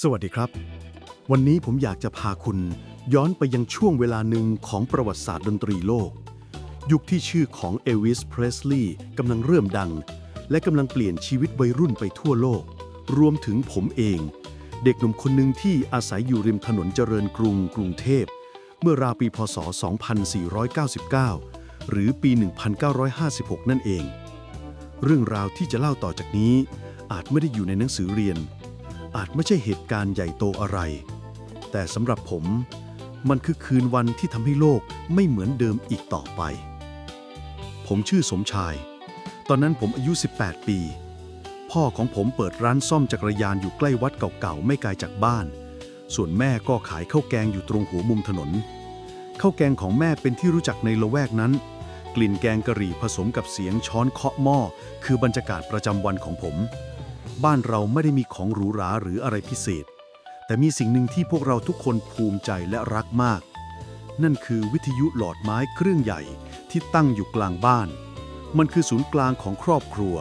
สวัสดีครับ วันนี้ผมอยากจะพาคุณย้อนไปยังช่วงเวลาหนึ่งของประวัติศาสตร์ดนตรีโลก ยุคที่ชื่อของเอวิสเพรสลีย์กำลังเริ่มดัง และกำลังเปลี่ยนชีวิตวัยรุ่นไปทั่วโลก รวมถึงผมเอง เด็กหนุ่มคนหนึ่งที่อาศัยอยู่ริมถนนเจริญกรุงกรุงเทพ เมื่อราวปีพศ 2499 หรือปี 1956 นั่นเอง เรื่องราวที่จะเล่าต่อจากนี้อาจไม่ได้อยู่ในหนังสือเรียน อาจไม่ใช่เหตุการณ์ใหญ่โตอะไร แต่สำหรับผม มันคือคืนวันที่ทำให้โลกไม่เหมือนเดิมอีกต่อไป ผมชื่อสมชาย ตอนนั้นผมอายุ 18 ปี พ่อของผมเปิดร้านซ่อมจักรยานอยู่ใกล้วัดเก่าๆ ไม่ไกลจากบ้าน ส่วนแม่ก็ขายข้าวแกงอยู่ตรงหัวมุมถนนข้าวแกงของแม่เป็นที่รู้จักในละแวกนั้น กลิ่นแกงกะหรี่ผสมกับเสียงช้อนเคาะหม้อคือบรรยากาศประจำวันของผม บ้านเราไม่ได้มีของหรูหราหรืออะไรพิเศษ แต่มีสิ่งหนึ่งที่พวกเราทุกคนภูมิใจและรักมาก นั่นคือวิทยุหลอดไม้เครื่องใหญ่ที่ตั้งอยู่กลางบ้าน มันคือศูนย์กลางของครอบครัว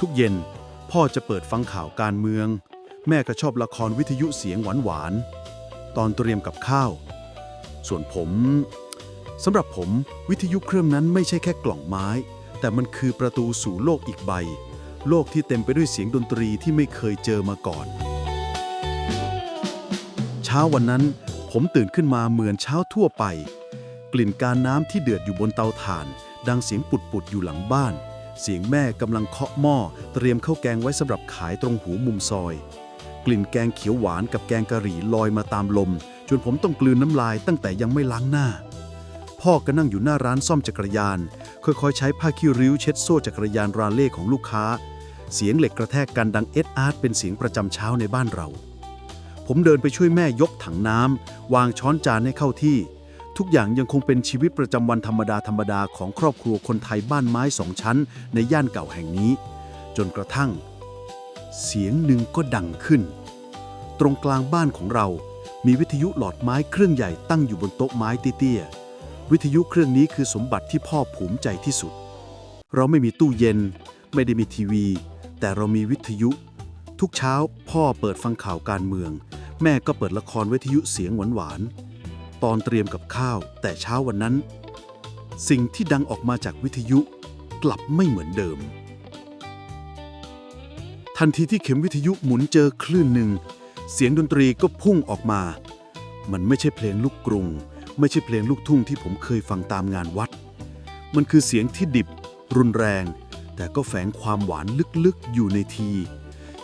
ทุกเย็นพ่อจะเปิดฟังข่าวการเมือง แม่ก็ชอบละครวิทยุเสียงหวานๆตอนเตรียมกับข้าว ส่วนผมสำหรับผมวิทยุเครื่องนั้นไม่ใช่แค่กล่องไม้ แต่มันคือประตูสู่โลกอีกใบ โลกที่เต็มไปด้วยเสียงดนตรีที่ไม่เคยเจอมาก่อน เช้าวันนั้น ผมตื่นขึ้นมาเหมือนเช้าทั่วไป กลิ่นการน้ำที่เดือดอยู่บนเตาถ่าน ดังเสียงปุดๆอยู่หลังบ้าน เสียงแม่กำลังเคาะหม้อ เตรียมข้าวแกงไว้สำหรับขายตรงหูมุมซอย กลิ่นแกงเขียวหวานกับแกงกะหรี่ลอยมาตามลม จนผมต้องกลืนน้ำลายตั้งแต่ยังไม่ล้างหน้าพ่อก็นั่งอยู่หน้าร้านซ่อมจักรยาน ค่อยๆ ใช้ผ้าขี้ริ้วเช็ดโซ่จักรยานราเล่ของลูกค้า เสียงเหล็กกระแทกกันดังเอ็ดอาร์ตเป็นเสียงประจำเช้าในบ้านเรา ผมเดินไปช่วยแม่ยกถังน้ำวางช้อนจานให้เข้าที่ ทุกอย่างยังคงเป็นชีวิตประจำวันธรรมดาธรรมดาของครอบครัวคนไทยบ้านไม้สองชั้น ในย่านเก่าแห่งนี้ จนกระทั่ง เสียงหนึ่งก็ดังขึ้น ตรงกลางบ้านของเรา มีวิทยุหลอดไม้เครื่องใหญ่ตั้งอยู่บนโต๊ะไม้เตี้ยๆวิทยุเครื่องนี้คือสมบัติที่พ่อภูมิใจที่สุด เราไม่มีตู้เย็น ไม่ได้มีทีวี แต่เรามีวิทยุ ทุกเช้าพ่อเปิดฟังข่าวการเมือง แม่ก็เปิดละครวิทยุเสียงหวานๆตอนเตรียมกับข้าว แต่เช้าวันนั้น สิ่งที่ดังออกมาจากวิทยุกลับไม่เหมือนเดิม ทันทีที่เข็มวิทยุหมุนเจอคลื่นหนึ่ง เสียงดนตรีก็พุ่งออกมา มันไม่ใช่เพลงลูกกรุง ไม่ใช่เพลงลูกทุ่งที่ผมเคยฟังตามงานวัด มันคือเสียงที่ดิบ รุนแรง แต่ก็แฝงความหวานลึกๆอยู่ในที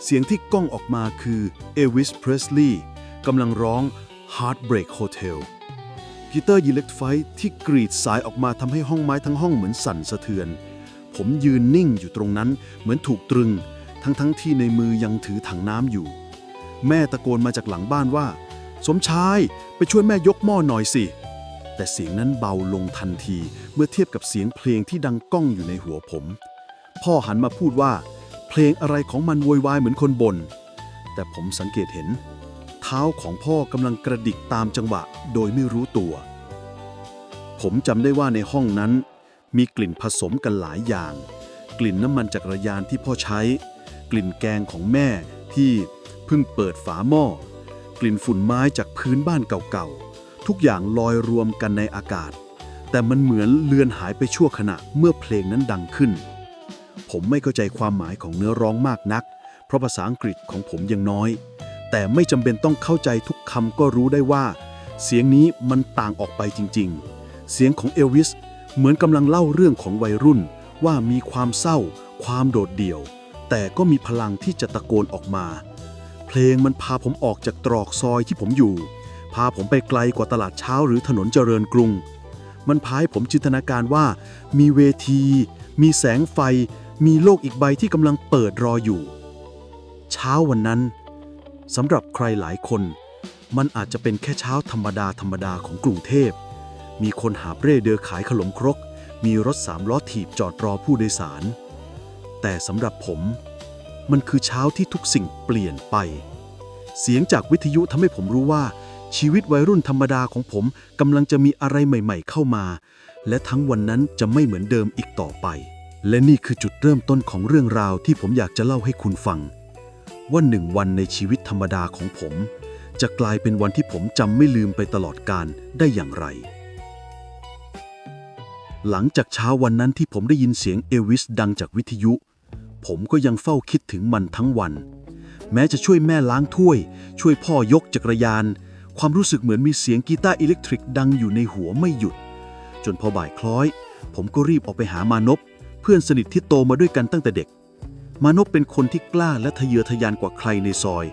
เสียงที่ก้องออกมาคือเอวิสเพรสลีย์กำลังร้อง Heartbreak Hotel กีตาร์ยีเล็กไฟที่กรีดสายออกมาทำให้ห้องไม้ทั้งห้องเหมือนสั่นสะเทือน ผมยืนนิ่งอยู่ตรงนั้นเหมือนถูกตรึง ทั้งๆทที่ในมือยังถือถังน้ำอยู่ แม่ตะโกนมาจากหลังบ้านว่า สมชายไปช่วยแม่ยกหม้อหน่อยสิ แต่เสียงนั้นเบาลงทันทีเมื่อเทียบกับเสียงเพลงที่ดังก้องอยู่ในหัวผม พ่อหันมาพูดว่า เพลงอะไรของมันโวยวายเหมือนคนบน่นแต่ผมสังเกตเห็น เท้าของพ่อกำลังกระดิกตามจังหวะโดยไม่รู้ตัว ผมจำได้ว่าในห้องนั้น มีกลิ่นผสมกันหลายอย่าง กลิ่นน้ำมันจักรยานที่พ่อใช้ กลิ่นแกงของแม่ที่เพิ่งเปิดฝาหม้อ กลิ่นฝุ่นไม้จากพื้นบ้านเก่าๆ ทุกอย่างลอยรวมกันในอากาศ แต่มันเหมือนเลือนหายไปชั่วขณะเมื่อเพลงนั้นดังขึ้น ผมไม่เข้าใจความหมายของเนื้อร้องมากนัก เพราะภาษาอังกฤษของผมยังน้อย แต่ไม่จำเป็นต้องเข้าใจทุกคำก็รู้ได้ว่า เสียงนี้มันต่างออกไปจริง ๆ เสียงของเอลวิสเหมือนกำลังเล่าเรื่องของวัยรุ่น ว่ามีความเศร้า ความโดดเดี่ยว แต่ก็มีพลังที่จะตะโกนออกมา เพลงมันพาผมออกจากตรอกซอยที่ผมอยู่ พาผมไปไกลกว่าตลาดเช้าหรือถนนเจริญกรุง มันพาให้ผมจินตนาการว่า มีเวที มีแสงไฟ มีโลกอีกใบที่กำลังเปิดรออยู่ เช้าวันนั้นสำหรับใครหลายคน มันอาจจะเป็นแค่เช้าธรรมดาธรรมดาของกรุงเทพ มีคนหาเร่เดินขายขนมครก มีรถสามล้อถีบจอดรอผู้โดยสาร แต่สำหรับผม มันคือเช้าที่ทุกสิ่งเปลี่ยนไป เสียงจากวิทยุทำให้ผมรู้ว่า ชีวิตวัยรุ่นธรรมดาของผมกำลังจะมีอะไรใหม่ ๆ เข้ามา และทั้งวันนั้นจะไม่เหมือนเดิมอีกต่อไป และนี่คือจุดเริ่มต้นของเรื่องราวที่ผมอยากจะเล่าให้คุณฟัง ว่าหนึ่งวันในชีวิตธรรมดาของผม จะกลายเป็นวันที่ผมจำไม่ลืมไปตลอดกาลได้อย่างไร หลังจากเช้าวันนั้นที่ผมได้ยินเสียงเอลวิสดังจากวิทยุ ผมก็ยังเฝ้าคิดถึงมันทั้งวัน แม้จะช่วยแม่ล้างถ้วย ช่วยพ่อยกจักรยาน ความรู้สึกเหมือนมีเสียงกีตาร์อิเล็กทริกดังอยู่ในหัวไม่หยุด จนพอบ่ายคล้อย ผมก็รีบออกไปหามานพ พื่อนสนิทที่โตมาด้วยกันตั้งแต่เด็ก มานพเป็นคนที่กล้าและทะเยอทะยานกว่าใครในซอย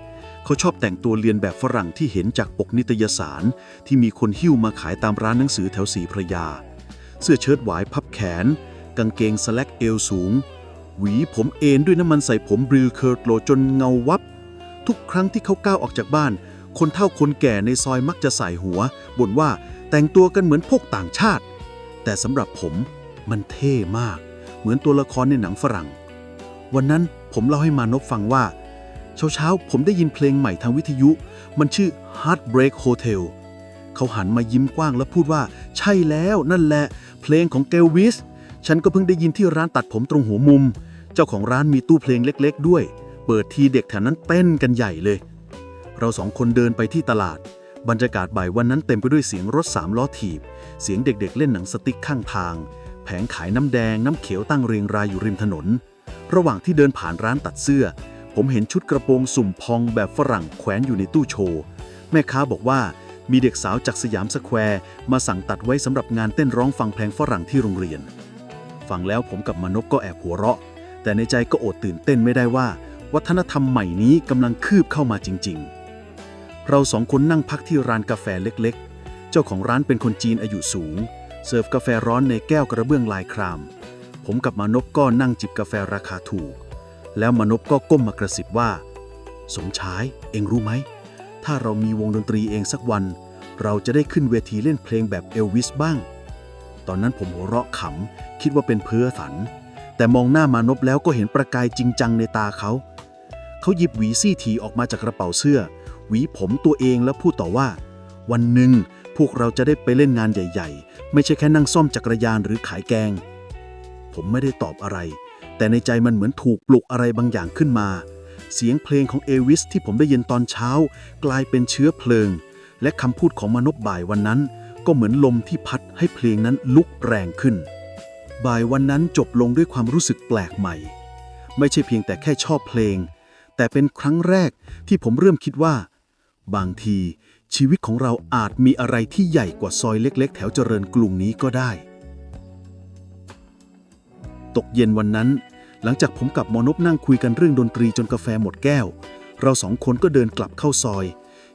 เขาชอบแต่งตัวเรียนแบบฝรั่งที่เห็นจากปกนิตยสาร ที่มีคนหิ้วมาขายตามร้านหนังสือแถวสีพระยา เสื้อเชิ้ตหวายพับแขน กางเกงสแลกเอวสูง หวีผมเอนด้วยน้ำมันใส่ผมบริลเคิร์ตโลจนเงาวับ ทุกครั้งที่เขาก้าวออกจากบ้าน คนเฒ่าคนแก่ในซอยมักจะใส่หัวบ่นว่าแต่งตัวกันเหมือนพวกต่างชาติ แต่สำหรับผมมันเท่มาก เหมือนตัวละครในหนังฝรั่ง วันนั้นผมเล่าให้มานพฟังว่า เช้าๆ ผมได้ยินเพลงใหม่ทางวิทยุ มันชื่อ Heartbreak Hotel เขาหันมายิ้มกว้างแล้วพูดว่า ใช่แล้วนั่นแหละ เพลงของเกลวิส ฉันก็เพิ่งได้ยินที่ร้านตัดผมตรงหัวมุม เจ้าของร้านมีตู้เพลงเล็กๆ ด้วย เปิดทีเด็กแถวนั้นเต้นกันใหญ่เลย เราสองคนเดินไปที่ตลาด บรรยากาศบ่ายวันนั้นเต็มไปด้วยเสียงรถสามล้อถีบ เสียงเด็กๆเล่นหนังสติ๊กข้างทาง แผงขายน้ำแดงน้ำเขียวตั้งเรียงรายอยู่ริมถนน ระหว่างที่เดินผ่านร้านตัดเสื้อ ผมเห็นชุดกระโปรงสุ่มพองแบบฝรั่งแขวนอยู่ในตู้โชว์ แม่ค้าบอกว่ามีเด็กสาวจากสยามสแควร์ มาสั่งตัดไว้สำหรับงานเต้นร้องฟังเพลงฝรั่งที่โรงเรียน ฟังแล้วผมกับมนพก็แอบหัวเราะ แต่ในใจก็อดตื่นเต้นไม่ได้ว่า วัฒนธรรมใหม่นี้กำลังคืบเข้ามาจริง ๆ เราสองคนนั่งพักที่ร้านกาแฟเล็กๆ เจ้าของร้านเป็นคนจีนอายุสูง เสิร์ฟกาแฟร้อนในแก้วกระเบื้องลายคราม ผมกับมานพก็นั่งจิบกาแฟราคาถูก แล้วมานพก็ก้มมากระซิบว่า สมชาย เองรู้ไหม ถ้าเรามีวงดนตรีเองสักวัน เราจะได้ขึ้นเวทีเล่นเพลงแบบเอลวิสบ้าง ตอนนั้นผมหัวเราะขำ คิดว่าเป็นเพ้อฝัน แต่มองหน้ามานพแล้วก็เห็นประกายจริงจังในตาเขา เขาหยิบหวีซี่ทีออกมาจากกระเป๋าเสื้อ หวีผมตัวเองแล้วพูดต่อว่า วันหนึ่งพวกเราจะได้ไปเล่นงานใหญ่ ๆ ไม่ใช่แค่นั่งซ่อมจักรยานหรือขายแกง ผมไม่ได้ตอบอะไร แต่ในใจมันเหมือนถูกปลุกอะไรบางอย่างขึ้นมา เสียงเพลงของเอวิสที่ผมได้ยินตอนเช้า กลายเป็นเชื้อเพลิง และคำพูดของมนพบ่ายวันนั้น ก็เหมือนลมที่พัดให้เพลงนั้นลุกแรงขึ้น บ่ายวันนั้นจบลงด้วยความรู้สึกแปลกใหม่ ไม่ใช่เพียงแต่แค่ชอบเพลง แต่เป็นครั้งแรกที่ผมเริ่มคิดว่า บางที ชีวิตของเราอาจมีอะไรที่ใหญ่กว่าซอยเล็ก ๆ แถวเจริญกรุงนี้ก็ได้ ตกเย็นวันนั้น หลังจากผมกับมอนพนั่งคุยกันเรื่องดนตรีจนกาแฟหมดแก้ว เราสองคนก็เดินกลับเข้าซอย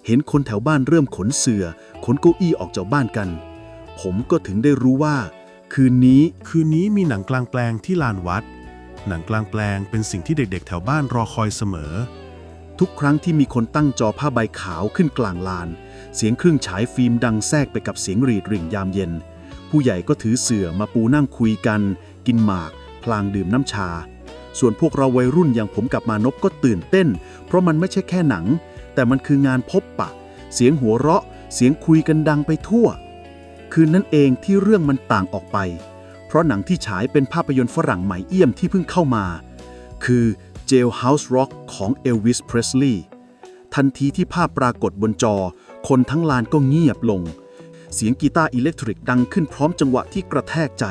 เห็นคนแถวบ้านเริ่มขนเสือ่อขนเก้าอี้ออกจากบ้านกัน ผมก็ถึงได้รู้ว่า คืนนี้คืนนี้มีหนังกลางแปลงที่ลานวัด หนังกลางแปลงเป็นสิ่งที่เด็กๆ แถวบ้านรอคอยเสมอ ทุกครั้งที่มีคนตั้งจอผ้าใบขาวขึ้นกลางลาน เสียงเครื่องฉายฟิล์มดังแทรกไปกับเสียงรีดริ่งยามเย็น ผู้ใหญ่ก็ถือเสื่อมาปูนั่งคุยกัน กินหมาก พลางดื่มน้ำชา ส่วนพวกเราวัยรุ่นอย่างผมกับมานพก็ตื่นเต้น เพราะมันไม่ใช่แค่หนัง แต่มันคืองานพบปะ เสียงหัวเราะ เสียงคุยกันดังไปทั่ว คืนนั้นเองที่เรื่องมันต่างออกไป เพราะหนังที่ฉายเป็นภาพยนตร์ฝรั่งใหม่เอี่ยมที่เพิ่งเข้ามา คือ Jailhouse Rock ของ Elvis Presley ทันทีที่ภาพปรากฏบนจอ คนทั้งลานก็เงียบลง เสียงกีตาร์อิเล็กทริกดังขึ้นพร้อมจังหวะที่กระแทกใจ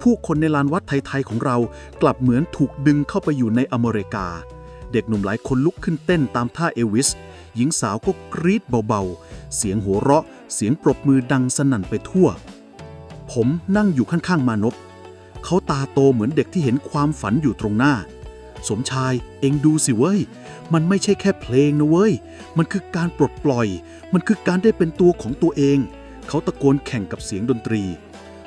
ผู้คนในลานวัดไทย ๆ ของเรากลับเหมือนถูกดึงเข้าไปอยู่ในอเมริกา เด็กหนุ่มหลายคนลุกขึ้นเต้นตามท่าเอลวิส หญิงสาวก็กรีดเบา ๆ เสียงหัวเราะ เสียงปรบมือดังสนั่นไปทั่ว ผมนั่งอยู่ข้างๆมานพเขาตาโตเหมือนเด็กที่เห็นความฝันอยู่ตรงหน้า สมชาย เองดูสิเว้ย มันไม่ใช่แค่เพลงนะเว้ย มันคือการปลดปล่อย มันคือการได้เป็นตัวของตัวเอง เขาตะโกนแข่งกับเสียงดนตรี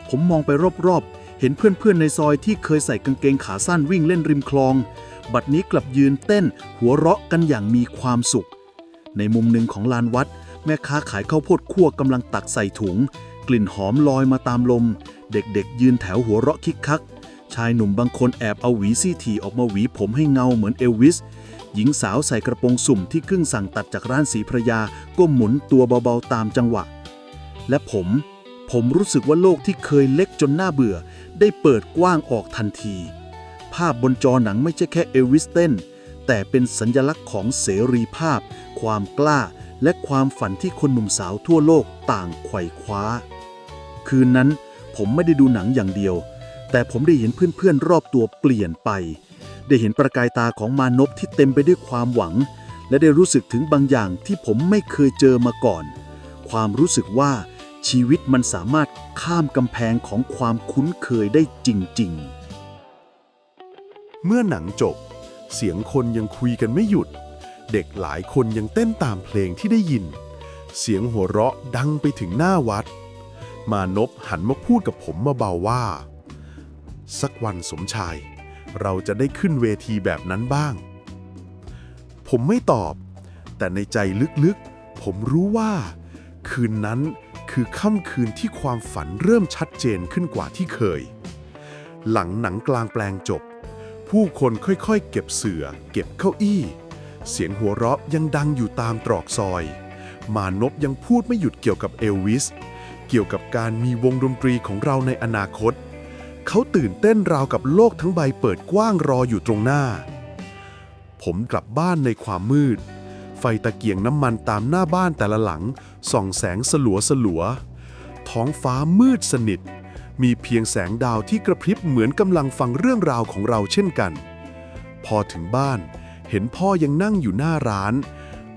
ผมมองไปรอบๆ เห็นเพื่อนๆในซอยที่เคยใส่กางเกงขาสั้นวิ่งเล่นริมคลอง บัดนี้กลับยืนเต้น หัวเราะกันอย่างมีความสุข ในมุมหนึ่งของลานวัด แม่ค้าขายข้าวโพดคั่วกำลังตักใส่ถุง กลิ่นหอมลอยมาตามลม เด็กๆ ยืนแถวหัวเราะคิกคัก ชายหนุ่มบางคนแอบเอาหวีซี่ทีออกมาหวีผมให้เงาเหมือนเอลวิส หญิงสาวใส่กระโปรงสุ่มที่ครึ่งสั่งตัดจากร้านสีพระยาก็หมุนตัวเบาๆตามจังหวะ และผม ผมรู้สึกว่าโลกที่เคยเล็กจนน่าเบื่อ ได้เปิดกว้างออกทันที ภาพบนจอหนังไม่ใช่แค่เอลวิสเต้น แต่เป็นสัญลักษณ์ของเสรีภาพ ความกล้า และความฝันที่คนหนุ่มสาวทั่วโลกต่างไขว่คว้า คืนนั้นผมไม่ได้ดูหนังอย่างเดียว แต่ผมได้เห็นเพื่อนๆรอบตัวเปลี่ยนไป ได้เห็นประกายตาของมานพที่เต็มไปด้วยความหวัง และได้รู้สึกถึงบางอย่างที่ผมไม่เคยเจอมาก่อน ความรู้สึกว่าชีวิตมันสามารถข้ามกำแพงของความคุ้นเคยได้จริงๆ เมื่อหนังจบ เสียงคนยังคุยกันไม่หยุด เด็กหลายคนยังเต้นตามเพลงที่ได้ยิน เสียงหัวเราะดังไปถึงหน้าวัด มานพหันมาพูดกับผมมาเบาว่า สักวันสมชาย เราจะได้ขึ้นเวทีแบบนั้นบ้าง ผมไม่ตอบ แต่ในใจลึกๆ ผมรู้ว่า คืนนั้นคือค่ำคืนที่ความฝันเริ่มชัดเจนขึ้นกว่าที่เคย หลังหนังกลางแปลงจบ ผู้คนค่อยๆ เก็บเสือ่อ เก็บเก้าอี้ เสียงหัวเราะยังดังอยู่ตามตรอกซอย มานพยังพูดไม่หยุดเกี่ยวกับเอลวิส เกี่ยวกับการมีวงดนตรีของเราในอนาคต เขาตื่นเต้นราวกับโลกทั้งใบเปิดกว้างรออยู่ตรงหน้า ผมกลับบ้านในความมืด ไฟตะเกียงน้ำมันตามหน้าบ้านแต่ละหลัง ส่องแสงสลัวสลัว ท้องฟ้ามืดสนิท มีเพียงแสงดาวที่กระพริบเหมือนกำลังฟังเรื่องราวของเราเช่นกัน พอถึงบ้านเห็นพ่อยังนั่งอยู่หน้าร้าน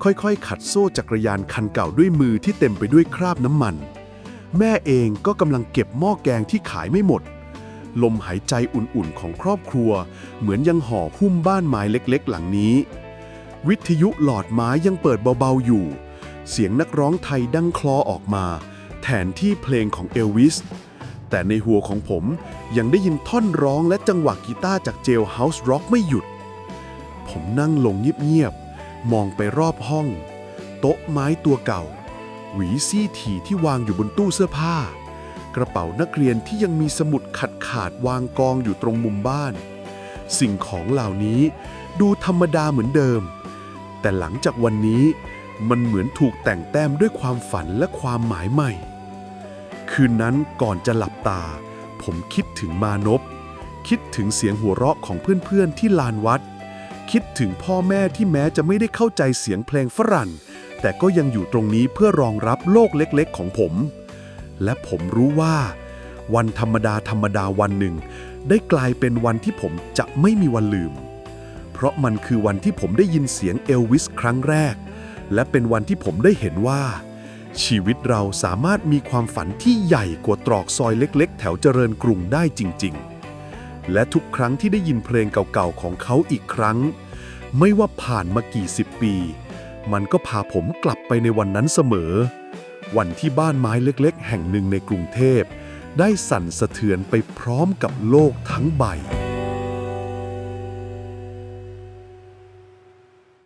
ค่อยๆ ขัดโซ่จักรยานคันเก่าด้วยมือที่เต็มไปด้วยคราบน้ำมัน แม่เองก็กำลังเก็บหม้อแกงที่ขายไม่หมด ลมหายใจอุ่นๆของครอบครัว เหมือนยังห่อหุ้มบ้านไม้เล็กๆ หลังนี้ วิทยุหลอดไม้ยังเปิดเบาๆอยู่ เสียงนักร้องไทยดังคลอออกมา แทนที่เพลงของเอลวิสแต่ในหัวของผมยังได้ยินท่อนร้องและจังหวะกีตาร์จากเจลเฮาส์ร็อกไม่หยุด ผมนั่งลงเงียบๆ มองไปรอบห้อง โต๊ะไม้ตัวเก่า หวีซี่ถี่ที่วางอยู่บนตู้เสื้อผ้า กระเป๋านักเรียนที่ยังมีสมุดขัดขาดวางกองอยู่ตรงมุมบ้าน สิ่งของเหล่านี้ดูธรรมดาเหมือนเดิม แต่หลังจากวันนี้มันเหมือนถูกแต่งแต้มด้วยความฝันและความหมายใหม่ คืนนั้นก่อนจะหลับตา ผมคิดถึงมานพคิดถึงเสียงหัวเราะของเพื่อนๆที่ลานวัด คิดถึงพ่อแม่ที่แม้จะไม่ได้เข้าใจเสียงเพลงฝรั่ง แต่ก็ยังอยู่ตรงนี้เพื่อรองรับโลกเล็กๆของผม และผมรู้ว่า วันธรรมดาธรรมดาวันหนึ่ง ได้กลายเป็นวันที่ผมจะไม่มีวันลืม เพราะมันคือวันที่ผมได้ยินเสียงเอลวิสครั้งแรก และเป็นวันที่ผมได้เห็นว่า ชีวิตเราสามารถมีความฝันที่ใหญ่กว่าตรอกซอยเล็ก ๆ แถวเจริญกรุงได้จริง ๆ และทุกครั้งที่ได้ยินเพลงเก่าๆของเขาอีกครั้ง ไม่ว่าผ่านมากี่สิบปี มันก็พาผมกลับไปในวันนั้นเสมอ วันที่บ้านไม้เล็กๆ แห่งหนึ่งในกรุงเทพ ได้สั่นสะเทือนไปพร้อมกับโลกทั้งใบ